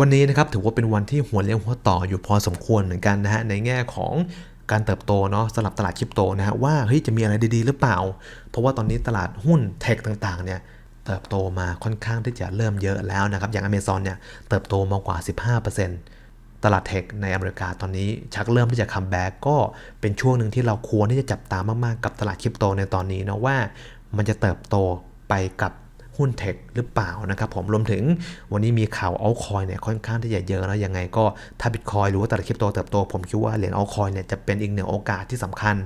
วันนี้นะครับถือว่าเป็นวันที่หัวเลี้ยวหัวต่ออยู่พอสมควรเหมือนกันนะฮะในแง่ของการเติบโตเนาะสำหรับตลาดคริปโตนะฮะว่าเฮ้ยจะมีอะไรดีๆ หรือเปล่า เพราะว่าตอนนี้ตลาดหุ้นเทคต่างๆเนี่ยเติบโตมาค่อนข้างที่จะเริ่มเยอะแล้วนะครับ อย่าง Amazon เนี่ยเติบโตมากว่า 15%ตลาดเทคในอเมริกาตอนนี้ชักเริ่มที่จะคัมแบ็กก็เป็นช่วงหนึ่งที่เราควรที่จะจับตามากๆ กับตลาดคริปโตในตอนนี้นะว่า มันจะเติบโตไปกับ หุ้นเทคหรือเปล่านะครับผมรวมถึงวันนี้มีข่าวเอาคอยเนี่ยค่อนข้างที่จะเยอะแล้วยังไงก็ถ้าบิตคอยหรือว่าตลาดคริปโตเติบโต ผมคิดว่าเหรียญเอาคอยเนี่ยจะเป็นอีกหนึ่งโอกาสที่สำคัญ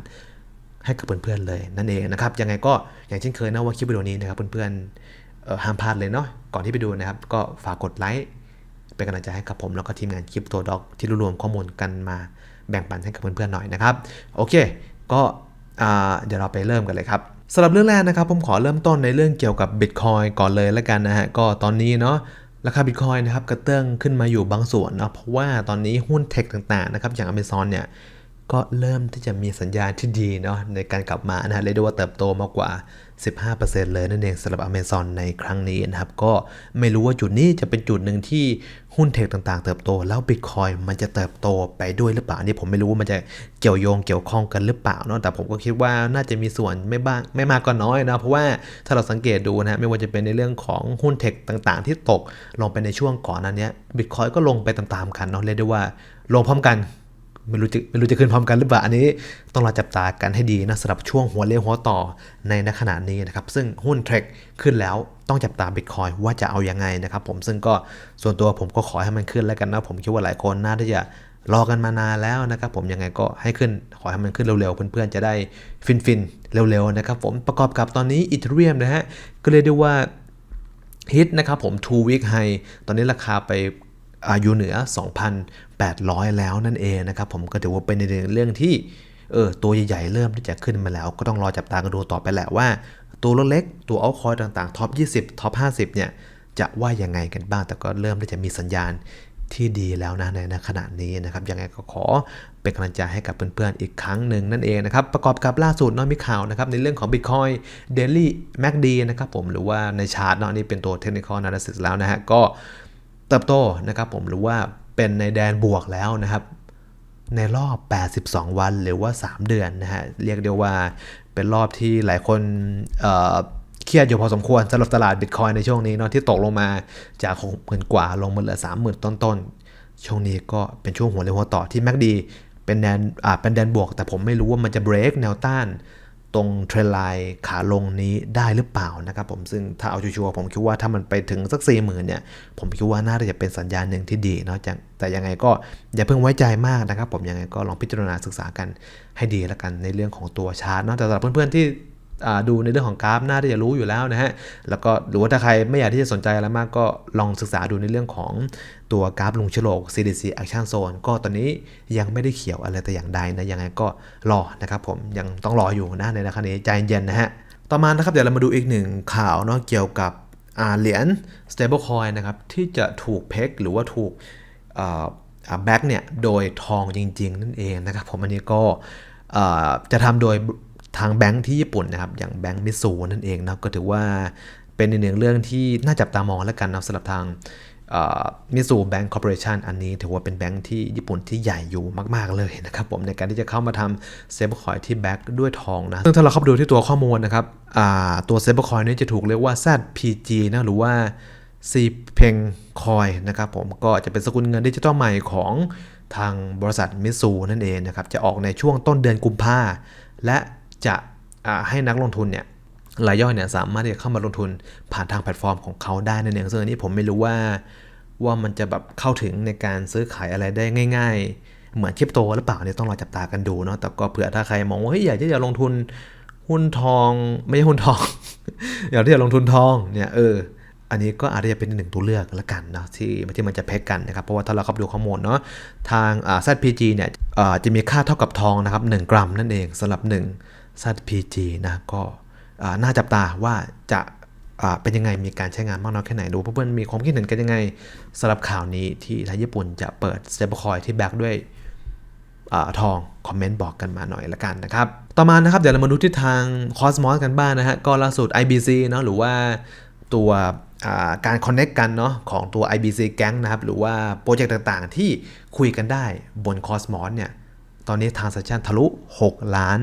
ให้กับเพื่อนๆเลยนั่นเองนะครับยังไงก็อย่างเช่นเคยนะว่าคลิปวิดีโอนี้นะครับเพื่อนๆห้ามพลาดเลยเนาะก่อนที่ไปดูนะครับ ก็ฝากกดไลค์เป็นกำลังใจให้กับผมแล้วก็ทีมงานคลิปตัวด็อกที่รวบรวมข้อมูลกันมาแบ่งปันให้กับเพื่อนๆหน่อยนะครับ โอเค ก็เดี๋ยวเราไปเริ่มกันเลยครับ สำหรับเรื่องแรกนะครับผมขอเริ่มต้นในเรื่องเกี่ยวกับ Bitcoin ก่อนเลยแล้วกันนะฮะก็ตอนนี้เนาะราคา Bitcoin นะครับกระเตื้องขึ้นมาอยู่บางส่วนเนาะเพราะว่าตอนนี้หุ้นเทคต่างๆนะครับอย่าง Amazon เนี่ย ก็เริ่มที่จะมีสัญญาณที่ดีเนาะในการกลับมานะฮะเรียกได้ว่าเติบโตมากกว่า 15%เลยนั่นเองสำหรับ Amazon ในครั้งนี้นะครับ ก็ไม่รู้ว่าจุดนี้จะเป็นจุดหนึ่งที่หุ้นเทคต่างๆ เติบโต แล้ว Bitcoin มันจะเติบโตไปด้วยหรือเปล่านี่ผมไม่รู้ว่ามันจะเกี่ยวโยงเกี่ยวข้องกันหรือเปล่าเนาะแต่ผมก็คิดว่าน่าจะมีส่วนไม่บ้างไม่มากก็น้อยนะเพราะว่าถ้าเราสังเกตดูนะฮะไม่ว่าจะเป็นในเรื่องของหุ้นเทคต่างๆ ที่ตกลงไปในช่วงก่อนนั้นเนี้ย Bitcoin ก็ลงไปตามๆกันเนาะเรียกได้ว่าลงพร้อมกัน ไม่รู้จะไม่รู้จะขึ้นพร้อมกันหรือเปล่าอันนี้ต้องรอจับตากันให้ดีนะสำหรับช่วงหัวเลี้ยวหัวต่อในณขณะนี้นะครับซึ่งหุ้นเทรคขึ้นแล้วต้องจับตาบิตคอยว่าจะเอายังไงนะครับผมซึ่งก็ส่วนตัวผมก็ขอให้มันขึ้นแล้วกันนะผมคิดว่าหลายคนน่าที่จะรอกันมานานแล้วนะครับผมยังไงก็ให้ขึ้นขอให้มันขึ้นเร็วๆ เพื่อนๆ จะได้ฟินๆ เร็วๆ นะครับผมประกอบกับตอนนี้อีเทเรียมนะฮะก็เรียกได้ว่าฮิตนะครับผม two week high ตอนนี้ราคาไป อายู่เหนือ 2,800 แล้วนั่นเองนะครับผมก็ถือว่าเป็นในเรื่องที่เออตัวใหญ่ๆเริ่มที่จะขึ้นมาแล้ว ก็ต้องรอจับตากันดูต่อไปแหละว่า ตัวเล็กๆตัวเอาคอยต่างๆท็อป 20ท็อป 50 เนี่ยจะว่ายังไงกันบ้าง แต่ก็เริ่มที่จะมีสัญญาณที่ดีแล้วนะในขณะนี้นะครับยังไงก็ขอเป็นกำลังใจให้กับเพื่อนๆอีกครั้งหนึ่งนั่นเองนะครับ ประกอบกับล่าสุดเนาะมีข่าวนะครับในเรื่องของ Bitcoin Daily MACD นะครับผมหรือว่าในชาร์ตเนาะนี่เป็นตัว Technical Analysis แล้วนะฮะก็ เติบโตนะครับผมหรือว่าเป็นในแดนบวกแล้วนะครับ ในรอบ 82 วันหรือว่า 3 เดือนนะฮะเรียกได้ว่าเป็นรอบที่หลายคนเเครียดอยู่พอสมควรสำหรับตลาดบิตคอยในช่วงนี้เนาะที่ตกลงมาจากหกหมื่นกว่าลงมาเหลือ30,000ต้นๆ ช่วงนี้ก็เป็นช่วงหัวเรียวหัวต่อที่แม็กดีเป็นแดนอ่าเป็นแดนบวก แต่ผมไม่รู้ว่ามันจะเบรกแนวต้าน ตรงเทรนไลน์ขาลงนี้ได้หรือเปล่านะครับผมซึ่งถ้าเอาชัวร์ผมคิดว่าถ้ามันไปถึงสักสี่หมื่นเนี่ย ผมคิดว่าน่าจะเป็นสัญญาณหนึ่งที่ดีเนาะแต่ยังไงก็อย่าเพิ่งไว้ใจมากนะครับ ผมยังไงก็ลองพิจารณาศึกษากันให้ดีแล้วกันในเรื่องของตัวชาร์ตเนาะแต่สำหรับเพื่อนๆที่ดูในเรื่องของกราฟน่าที่จะรู้อยู่แล้วนะฮะ แล้วก็หรือว่าถ้าใครไม่อยากที่จะสนใจอะไรมากก็ลองศึกษาดูในเรื่องของ ตัวกราฟลุงชโลก CDC Action Zone ก็ตอนนี้ยังไม่ได้เขียวอะไรแต่อย่างใดนะ ยังไงก็รอนะครับผมยังต้องรออยู่นะในราคานี้ใจเย็นนะฮะ ต่อมานะครับเดี๋ยวเรามาดูอีกหนึ่งข่าวเนาะเกี่ยวกับเหรียญ stablecoin นะครับ ที่จะถูกเพกหรือว่าถูกแบ็กเนี่ย โดยทองจริง ๆ นั่นเองนะครับ ผมอันนี้ก็จะทำโดยทางแบงค์ที่ญี่ปุ่นนะครับ อย่างแบงค์มิซูนั่นเองนะก็ถือว่าเป็นอีกหนึ่งเรื่องที่น่าจับตามองแล้วกันนะสำหรับทาง มิซูแบงก์คอร์ปอเรชันอันนี้ถือว่าเป็นแบงก์ที่ญี่ปุ่นที่ใหญ่อยู่มาก ๆ เลยนะครับผมในการที่จะเข้ามาทำเซฟคอยที่แบ็กด้วยทองนะซึ่งถ้าเราเข้าไปดูที่ตัวข้อมูลนะครับตัวเซฟคอยนี้จะถูกเรียกว่า ZPG นะหรือว่า C p e n Coin นะครับผมก็จะเป็นสกุลเงินดิจิตอลใหม่ของทางบริษัทมิซูนั่นเองนะครับจะออกในช่วงต้นเดือนกุมภาและจะให้นักลงทุนเนี่ย รายย่อยเนี่ยสามารถที่จะเข้ามาลงทุนผ่านทางแพลตฟอร์มของเขาได้นั่นเองซึ่งอันนี้ผมไม่รู้ว่าว่ามันจะแบบเข้าถึงในการซื้อขายอะไรได้ง่าย ๆ เหมือนคริปโตหรือเปล่าเนี่ยต้องรอจับตากันดูเนาะแต่ก็เผื่อถ้าใครมองว่าเฮ้ยอยากที่จะลงทุนหุ้นทองไม่ใช่หุ้นทอง อยากที่จะลงทุนทองเนี่ยเอออันนี้ก็อาจจะเป็นหนึ่งตัวเลือกละกันนะที่ที่มันจะแพ็กกันนะครับ เพราะว่าถ้าเราเข้าไปดูข้อมูลเนาะทางอ่า ZPG เนี่ยจะมีค่าเท่ากับทองนะครับ 1 กรัมนั่นเองสำหรับ1 ZPG นะก็ น่าจับตาว่าจะเป็นยังไงมีการใช้งานมากน้อยแค่ไหนดูเพื่อนๆมีความคิดเห็นกันยังไงสำหรับข่าวนี้ที่ทางญี่ปุ่นจะเปิด stablecoin ที่แบ็กด้วยทองคอมเมนต์บอกกันมาหน่อยละกันนะครับ ต่อมานะครับเดี๋ยวเรามาดูที่ทาง Cosmos กันบ้างนะฮะก็ล่าสุด IBC เนาะหรือว่าตัวอ่าการ connect กันเนาะของตัว IBC Gang นะครับ หรือว่าโปรเจกต์ต่างๆ ที่คุยกันได้บน Cosmos เนี่ย ตอนนี้ transaction ทะลุ 6 ล้าน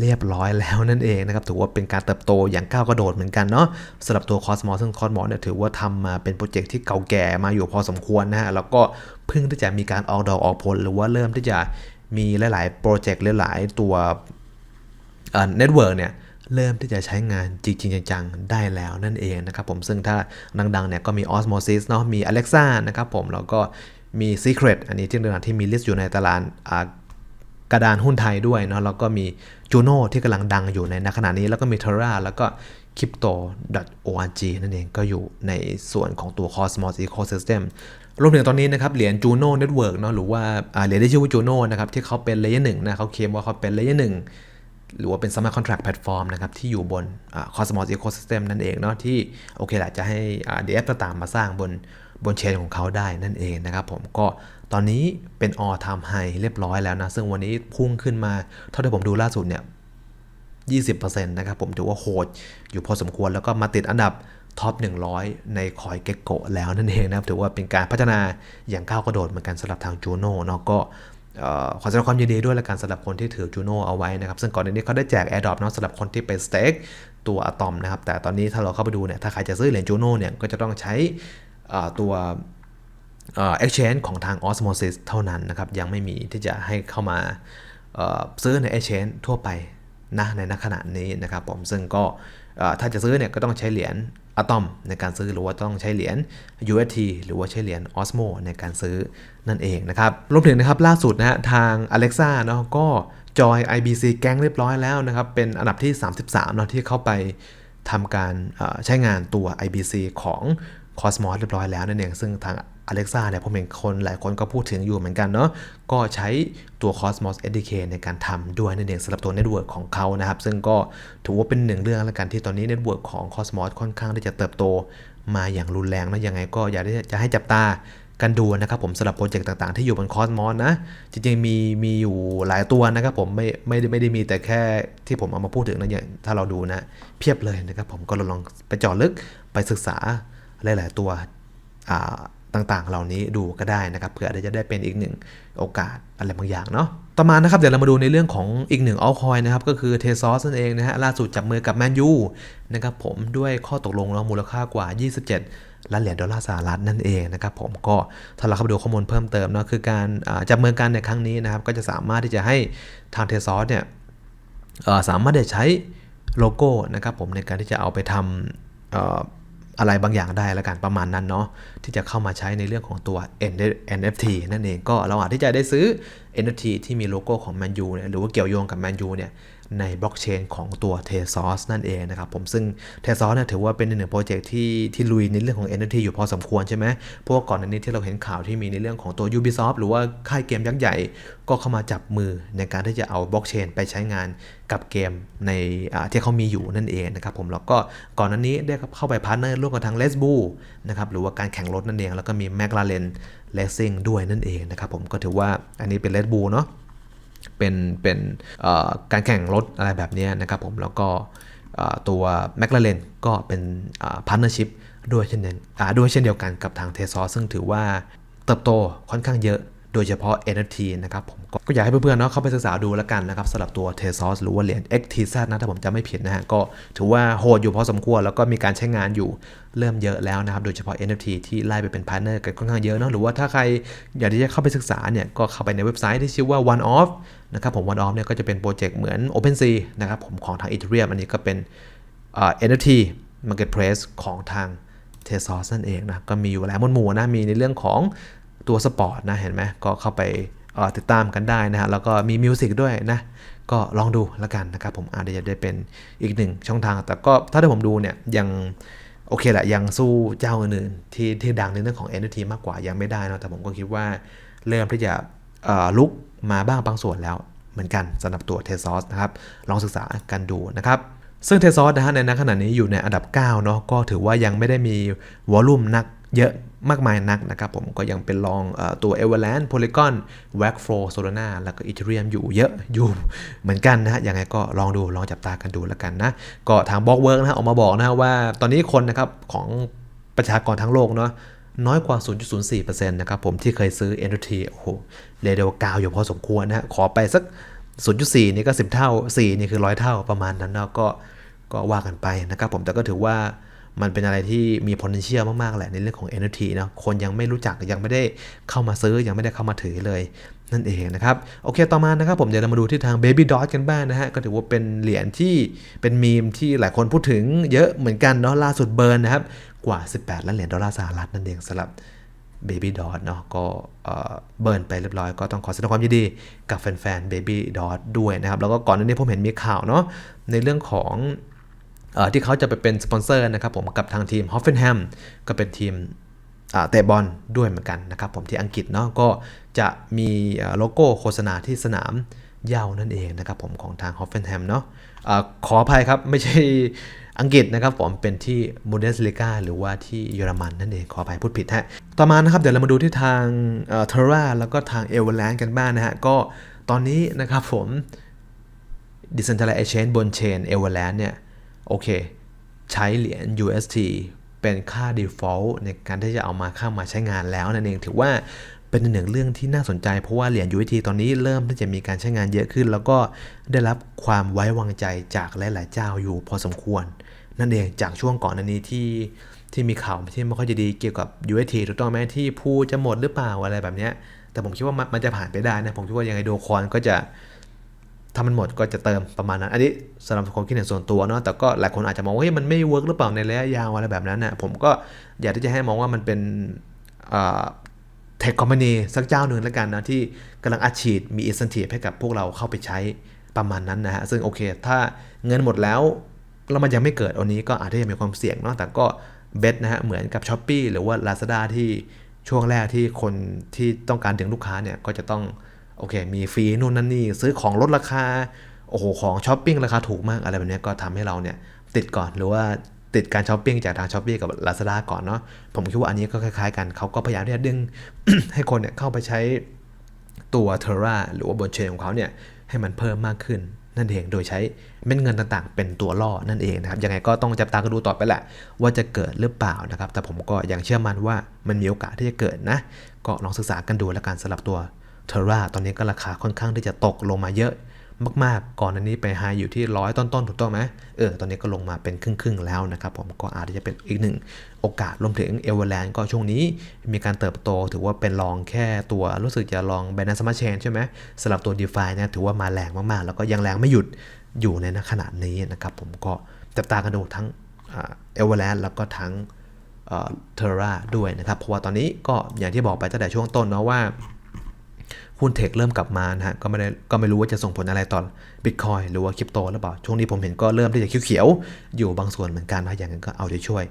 เรียบร้อยแล้วนั่นเองนะครับถือว่าเป็นการเติบโตอย่างก้าวกระโดดเหมือนกันเนาะสำหรับตัว Cosmos ซึ่ง Cosmos เนี่ยถือว่าทำมาเป็นโปรเจกต์ที่เก่าแก่มาอยู่พอสมควรนะฮะแล้วก็เพิ่งที่จะมีการออกดอกออกผล หรือว่าเริ่มที่จะมีหลาย ๆ โปรเจกต์หลาย ๆ ตัวเน็ตเวิร์กเนี่ยเริ่มที่จะใช้งานจริงๆจังๆได้แล้วนั่นเองนะครับผมซึ่งถ้าดังๆเนี่ยก็มี Osmosis เนาะมี Alexa นะครับผมแล้วก็มี Secret อันนี้ที่ดังที่มีลิสต์อยู่ในตลาดอ่า กระดานหุ้นไทยด้วยเนาะแล้วก็มี Juno ที่กำลังดังอยู่ในขณะนี้แล้วก็มี Terra แล้วก็ crypto.org นั่นเองก็อยู่ในส่วนของตัว Cosmos Ecosystem รวมถึงตอนนี้นะครับเหรียญ Juno Network เนาะหรือว่าเหรียญที่ชื่อว่า Juno นะครับที่เขาเป็น Layer 1นะเขาเคลมว่าเขาเป็น Layer 1หรือว่าเป็น smart contract platform นะครับที่อยู่บน Cosmos ecosystem นั่นเองเนาะที่โอเคแหละจะให้ DF ต่างๆมาสร้างบน บนเชนของเขาได้นั่นเองนะครับผมก็ตอนนี้เป็น all time high เรียบร้อยแล้วนะ ซึ่งวันนี้พุ่งขึ้นมา เท่าที่ผมดูล่าสุดเนี่ย 20%นะครับผมถือว่าโหดอยู่พอสมควรแล้วก็มาติดอันดับท็อป 100 ในคอยเกโกแล้วนั่นเองนะครับ ถือว่าเป็นการพัฒนาอย่างก้าวกระโดดเหมือนกันสำหรับทางจูโน่เนาะก็ขอแสดงความยินดีด้วยละกันสำหรับคนที่ถือจูโน่เอาไว้นะครับ ซึ่งก่อนหน้านี้เขาได้แจก AirDrop เนาะสำหรับคนที่เป็นสเต็กตัวอะตอมนะครับ แต่ตอนนี้ถ้าเราเข้าไปดูเนี่ยถ้าใครจะซื้อเหรียญจูโน่เนี่ยก็จะต้องใช้ ตัว exchange ของทาง Osmosis เท่านั้นนะครับ ยังไม่มีที่จะให้เข้ามาซื้อใน exchange ทั่วไปนะในณขณะนี้นะครับผมซึ่งก็ถ้าจะซื้อเนี่ยก็ต้องใช้เหรียญอะตอมในการซื้อหรือว่าต้องใช้เหรียญ UST หรือว่าใช้เหรียญ Osmo ในการซื้อนั่นเองนะครับรวมถึงนะครับล่าสุดนะฮะทาง Alexa เนาะก็จอย IBC แก๊งเรียบร้อยแล้วนะครับ เป็นอันดับที่ 33เนาะที่เข้าไปทำการใช้งานตัว IBC ของ Cosmos เรียบร้อยแล้วนั่นเองซึ่งทาง Alexa เนี่ยผมเห็นคนหลายคนก็พูดถึงอยู่เหมือนกันเนาะก็ใช้ตัว Cosmos SDK ในการทำด้วยนั่นเองสำหรับตัวเน็ตเวิร์กของเขานะครับ ซึ่งก็ถือว่าเป็นหนึ่งเรื่องแล้วกันที่ตอนนี้เน็ตเวิร์กของ Cosmos ค่อนข้างที่จะเติบโตมาอย่างรุนแรงนะยังไงก็อยากจะให้จับตากันดูนะครับผมสำหรับโปรเจกต์ต่างๆ ที่อยู่บน Cosmos นะ จริงๆ มีมีอยู่หลายตัวนะครับผมไม่ไม่ได้ไม่ได้มีแต่แค่ที่ผมเอามาพูดถึงนะอย่างถ้าเราดูนะ เพียบเลยนะครับผมก็ลองไปจาะลึกไปศึกษา หลาย ๆ ตัวต่างๆ เหล่านี้ดูก็ได้นะครับเผื่อจะได้เป็นอีกหนึ่งโอกาสอะไรบางอย่างเนาะต่อมานะครับเดี๋ยวเรามาดูในเรื่องของอีกหนึ่งอัลคอยนะครับก็คือเทซอสนั่นเองนะฮะล่าสุดจับมือกับแมนยูนะครับผมด้วยข้อตกลงแล้วมูลค่ากว่า 27 ล้านเหรียญดอลลาร์สหรัฐนั่นเองนะครับผมก็ถ้าเราเข้าไปดูข้อมูลเพิ่มเติมเนาะคือการจับมือกันในครั้งนี้นะครับก็จะสามารถที่จะให้ทางเทซอสเนี่ยสามารถจะใช้โลโก้นะครับผมในการที่จะเอาไปทำ อะไรบางอย่างได้ละกันประมาณนั้นเนาะที่จะเข้ามาใช้ในเรื่องของตัว NFT นั่นเองก็เราอาจที่จะได้ซื้อ NFT ที่มีโลโก้ของแมนยูเนี่ยหรือว่าเกี่ยวโยงกับแมนยูเนี่ย ในบล็อกเชนของตัว t e s o s นั่นเองนะครับผมซึ่ง t e s o s เนี่ยถือว่าเป็นหนึ่งโปรเจกต์ที่ที่ลุยในเรื่องของ NFT อยู่พอสมควรใช่ไหมเพราะว่าก่อนหน้านี้ที่เราเห็นข่าวที่มีในเรื่องของตัว Ubisoft หรือว่าค่ายเกมยักษ์ใหญ่ ก็เข้ามาจับมือในการที่จะเอาบล็อกเชนไปใช้งานกับเกมในที่เขามีอยู่นั่นเองนะครับผมแล้วก็ก่อนหน้านี้ได้เข้าไปพาร์ทเนอร์ร่วมกับทาง l e s b u นะครับหรือว่าการแข่งรถนั่นเองแล้วก็มี McLaren Racing ด้วยนั่นเองนะครับผมก็ถือว่าอันนี้เป็น l e s b u เนาะ เป็นเป็นการแข่งรถอะไรแบบนี้นะครับผมแล้วก็ตัว McLaren ก็เป็นพาร์ทเนอร์ชิพด้วยเช่นเดียวด้วยเช่นเดียวกันกับทางเทซอซึ่งถือว่าเติบโตค่อนข้างเยอะ โดยเฉพาะ NFT นะครับผมก็อยากให้เพื่อนๆเนาะเข้าไปศึกษาดูแล้วกันนะครับสำหรับตัว t e s o s หรือว่าเหรียญ XTZ นะถ้าผมจำไม่ผิดนะฮะก็ถือว่าโหดอยู่พอสมควร แล้วก็มีการใช้งานอยู่เริ่มเยอะแล้วนะครับ โดยเฉพาะ NFT ที่ไล่ไปเป็นพาร์เนอร์กันค่อนข้างเยอะเนาะหรือว่าถ้าใครอยากที่จะเข้าไปศึกษาเนี่ยก็เข้าไปในเว็บไซต์ที่ชื่อว่า One Off นะครับผม One Off เนี่ยก็จะเป็นโปรเจกต์เหมือน OpenSea นะครับผมของทาง Ethereum อันนี้ก็เป็น NFT Marketplace ของทาง t e s o s นั่นเองนะก็มีอยู่หลายมวลหมู่นะมีในเรื่องของ ตัวสปอร์ตนะเห็นไหมก็เข้าไปติดตามกันได้นะฮะแล้วก็มีมิวสิกด้วยนะก็ลองดูแล้วกันนะครับผมอาจจะได้เป็นอีกหนึ่งช่องทาง แต่ก็ถ้าที่ผมดูเนี่ยยังโอเคแหละยังสู้เจ้าอื่นที่ที่ดังในเรื่องของ NFT มากกว่ายังไม่ได้นะแต่ผมก็คิดว่าเริ่มที่จะลุกมาบ้างบางส่วนแล้วเหมือนกันสำหรับตัวเทซอสนะครับ ลองศึกษากันดูนะครับ ซึ่งเทซอสนะฮะในขณะนี้อยู่ในอันดับ 9 เนาะก็ถือว่ายังไม่ได้มีวอลลุ่มนักเยอะ มากมายนักนะครับผมก็ยังเป็นรองอตัว Avalanche Polygon w a c f l o w Solana แล้วก็ Ethereum อยู่เยอะอยู่เหมือนกันนะฮะยังไงก็ลองดูลองจับตากันดูแล้วกันนะ ก็ทางบล็อกเวิร์กนะออกมาบอกนะว่าตอนนี้คนนะครับของประชากรทั้งโลกเนาะน้อยกว่า 0.04%นะครับผมที่เคยซื้อ NFT โอ้โหเรียกได้ว่ากาวอยู่พอสมควรนะฮะขอไปสัก 0.4 นี่ก็ 10 เท่า 4 นี่คือ 100 เท่าประมาณนั้นเนาะก็ก็ว่ากันไปนะครับผมแต่ก็ถือว่า มันเป็นอะไรที่มี potential มากๆแหละในเรื่องของ NFT เนาะคนยังไม่รู้จักยังไม่ได้เข้ามาซื้อยังไม่ได้เข้ามาถือเลยนั่นเองนะครับ โอเคต่อมานะครับผมเดี๋ยวเรามาดูที่ทาง Baby Dot กันบ้างนะฮะ ก็ถือว่าเป็นเหรียญที่เป็นมีมที่หลายคนพูดถึงเยอะเหมือนกันเนาะล่าสุดเบิร์นนะครับ กว่า 18ล้านเหรียญดอลลาร์สหรัฐนั่นเองสำหรับ Baby Dot เนาะก็เบิร์นไปเรียบร้อยก็ต้องขอแสดงความยินดีกับแฟนๆ Baby Dot ด้วยนะครับ แล้วก็ก่อนหน้านี้ผมเห็นมีข่าวเนาะในเรื่องของ ที่เขาจะไปเป็นสปอนเซอร์นะครับผมกับทางทีม Hoffenheim ก็เป็นทีมเตะบอลด้วยเหมือนกันนะครับผมที่อังกฤษเนาะก็จะมีโลโก้โฆษณาที่สนามเย้านั่นเองนะครับผมของทางฮอฟเฟนแฮมเนาะอาขออภัยครับ ไม่ใช่อังกฤษนะครับผมเป็นที่บูเดสลิกาหรือว่าที่เยอรมันนั่นเองขออภัยพูดผิดฮะต่อมานะครับเดี๋ยวเรามาดูที่ทางเทอร่าแล้วก็ทางเอเวอร์แลนด์กันบ้างนะฮะก็ตอนนี้นะครับผม Decentralized Exchange บนเชน Everland เนี่ย โอเค ใช้เหรียญ UST เป็นค่า default ในการที่จะเอามาเข้ามาใช้งานแล้วนั่นเองถือว่าเป็นหนึ่งเรื่องที่น่าสนใจ เพราะว่าเหรียญ UST ตอนนี้เริ่มที่จะมีการใช้งานเยอะขึ้น แล้วก็ได้รับความไว้วางใจจากหลาย ๆ เจ้าอยู่พอสมควร นั่นเองจากช่วงก่อนหน้านี้ที่ที่มีข่าวที่ไม่ค่อยจะดีเกี่ยวกับ UST ถูกต้องไหมที่พูจะหมดหรือเปล่าอะไรแบบนี้แต่ผมคิดว่ามันมันจะผ่านไปได้นะผมคิดว่ายังไงโดคอนก็จะ ถ้ามันหมดก็จะเติมประมาณนั้น อันนี้สำหรับความคิดเห็นส่วนตัวเนาะแต่ก็หลายคนอาจจะมองว่าเฮ้ยมันไม่เวิร์กหรือเปล่าในระยะยาวอะไรแบบนั้นนะผมก็อยากที่จะให้มองว่ามันเป็นเทคคอมพานีสักเจ้าหนึ่งแล้วกันนะ ที่กำลังอัดฉีดมีอิสเซนティให้กับพวกเราเข้าไปใช้ประมาณนั้นนะฮะ ซึ่งโอเค ถ้าเงินหมดแล้วแล้วมันยังไม่เกิดอันนี้ก็อาจจะยังมีความเสี่ยงเนาะแต่ก็เบสนะฮะ เหมือนกับ s h อ p e e หรือว่า Lazada ที่ช่วงแรกที่คนที่ต้องการดึงลูกค้าเนี่ยก็จะต้อง โอเค มีฟรีนู่นนั่นนี่ซื้อของลดราคา โอ้โห ของช้อปปิ้งราคาถูกมากอะไรแบบนี้ก็ทำให้เราเนี่ยติดก่อนหรือว่าติดการช้อปปิ้งจากทางช้อปปี้กับ Lazada ก่อนเนาะผมคิดว่าอันนี้ก็คล้ายๆกันเขาก็พยายามที่จะดึงให้คนเนี่ยเข้าไปใช้ตัว Terra หรือว่าบนเชนของเขาเนี่ยให้มันเพิ่มมากขึ้นนั่นเองโดยใช้เม็ดเงินต่างๆ เป็นตัวล่อนั่นเองนะครับยังไงก็ต้องจับตากันดูต่อไปแหละ ว่าจะเกิดหรือเปล่านะครับ แต่ผมก็ยังเชื่อมั่นว่ามันมีโอกาสที่จะเกิดนะ ก็ลองศึกษากันดูแล้วกันสำหรับตัว เทอร่าตอนนี้ก็ราคาค่อนข้างที่จะตกลงมาเยอะมากๆ ก่อนอันนี้ไปไฮอยู่ที่ร้อยต้นๆ ถูกต้องไหมเออ ตอนนี้ก็ลงมาเป็นครึ่งๆ แล้วนะครับ ผมก็อาจจะเป็นอีกหนึ่งโอกาสรวมถึงเอเวอร์แลนด์ก็ช่วงนี้มีการเติบโตถือว่าเป็นรองแค่ตัวรู้สึกจะลองแบนน์สมาร์เชนใช่ไหมสำหรับตัว d e f ายเนี่ยถือว่ามาแรงมากๆ แล้วก็ยังแรงไม่หยุดอยู่ในขณะนี้นะครับ ผมก็จับตากันดูทั้งเอเวอร์แลนด์แล้วก็ทั้งเทอร่าด้วยนะครับ เพราะว่าตอนนี้ก็อย่างที่บอกไปตั้งแต่ช่วงต้นเนาะว่า หุ้นเทคเริ่มกลับมานะฮะก็ไม่ได้ก็ไม่รู้ว่าจะส่งผลอะไรต่อบิตคอยหรือว่าคริปโตหรือเปล่า ช่วงนี้ผมเห็นก็เริ่มที่จะเขียวๆอยู่บางส่วนเหมือนกันนะอย่างนั้นก็เอาใจช่วย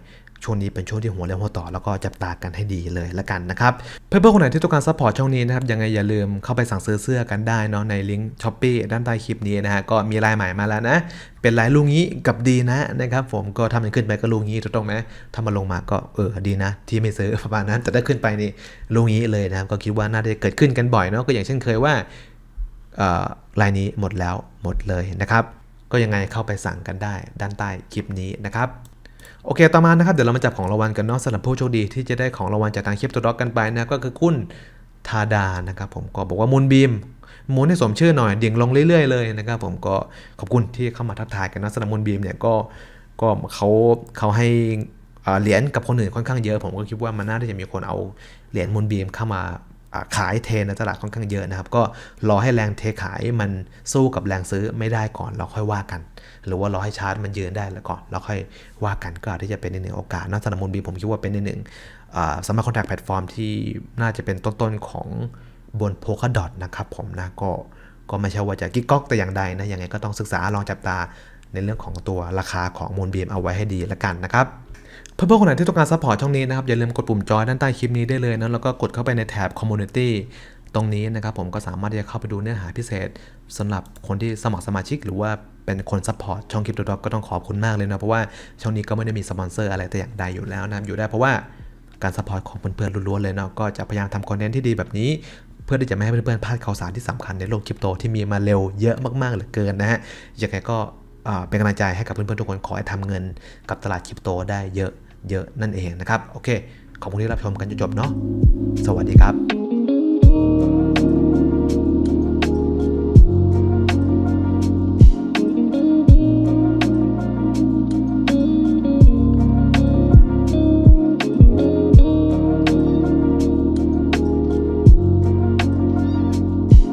ช่วงนี้เป็นช่วงที่หัวเรียวหัวต่อแล้วก็จับตากันให้ดีเลยละกันนะครับ เพื่อนๆคนไหนที่ต้องการซัพพอร์ตช่องนี้นะครับยังไงอย่าลืมเข้าไปสั่งซื้อเสื้อกันได้เนาะในลิงก์ช้อปปี้ด้านใต้คลิปนี้นะฮะก็มีลายใหม่มาแล้วนะ เป็นลายลุงงี้กับดีนะนะครับผมก็ทำมันขึ้นไปก็ลุงงี้ถูกต้องไหมถ้ามาลงมาก็เออดีนะ ที่ไม่ซื้อประมาณนั้น แต่ถ้าขึ้นไปนี่ลุงงี้เลยนะครับก็คิดว่าน่าจะเกิดขึ้นกันบ่อยเนาะก็อย่างเช่นเคยว่าลายนี้หมดแล้วหมดเลยนะครับก็ยังไงเข้าไปสั่งกันได้ด้านใต้คลิปนี้นะครับ โอเค ต่อมานะครับ เดี๋ยวเรามาจับของรางวัลกันเนาะสำหรับผู้โชคดีที่จะได้ของรางวัลจากทางคลิปตัวด็อกกันไปนะ ก็คือคุณทาดานะครับผมก็บอกว่ามูลบีมมูลให้สมชื่อหน่อย เดี่ยงลงเรื่อยๆเลยนะครับผมก็ขอบคุณที่เข้ามาทักทายกันนะสำหรับมูลบีมเนี่ยก็ก็เขาเขาให้เหรียญกับคนอื่นค่อนข้างเยอะ ผมก็คิดว่ามันน่าจะมีคนเอาเหรียญมูลบีมเข้ามา ขายเทในตลาดค่อนข้างเยอะนะครับ ก็รอให้แรงเทขายมันสู้กับแรงซื้อไม่ได้ก่อนเราค่อยว่ากัน หรือว่ารอให้ชาร์จมันยืนได้แล้วก่อนเราค่อยว่ากันก็อาจจะเป็นในหนึ่งโอกาสนะสำหรับมูลบีผมคิดว่าเป็นในหนึ่งสมาร์ทคอนแทคแพลตฟอร์มที่น่าจะเป็นต้นๆของบนโพคาดอทนะครับผมนะก็ก็ไม่ใช่ว่าจะกิ๊กก๊อกแต่อย่างใดนะยังไงก็ต้องศึกษาลองจับตาในเรื่องของตัวราคาของมูลบีมเอาไว้ให้ดีละกันนะครับ เพื่อนๆคนไหนที่ต้องการซัพพอร์ตช่องนี้นะครับอย่าลืมกดปุ่มจอยด้านใต้คลิปนี้ได้เลยนะแล้วก็กดเข้าไปในแถบ Community ตรงนี้นะครับผมก็สามารถที่จะเข้าไปดูเนื้อหาพิเศษสำหรับคนที่สมัครสมาชิก หรือว่าเป็นคนซัพพอร์ตช่องคลิปด็อกก็ต้องขอบคุณมากเลยนะ เพราะว่าช่องนี้ก็ไม่ได้มีสปอนเซอร์อะไรแต่อย่างใดอยู่แล้วนะอยู่ได้เพราะว่าการซัพพอร์ตของเพื่อนๆล้วนๆเลยเนาะก็จะพยายามทำคอนเทนต์ที่ดีแบบนี้ เพื่อที่จะไม่ให้เพื่อนๆพลาดข่าวสารที่สำคัญในโลกคริปโตที่มีมาเร็วเยอะมากๆเหลือเกินนะฮะยังไงก็เป็นกำลังใจให้กับเพื่อนๆทุกคนขอให้ทำเงินกับตลาดคริปโตได้เยอะ เยอะนั่นเองนะครับ โอเค ขอบคุณที่รับชมกันจนจบเนาะ สวัสดีครับ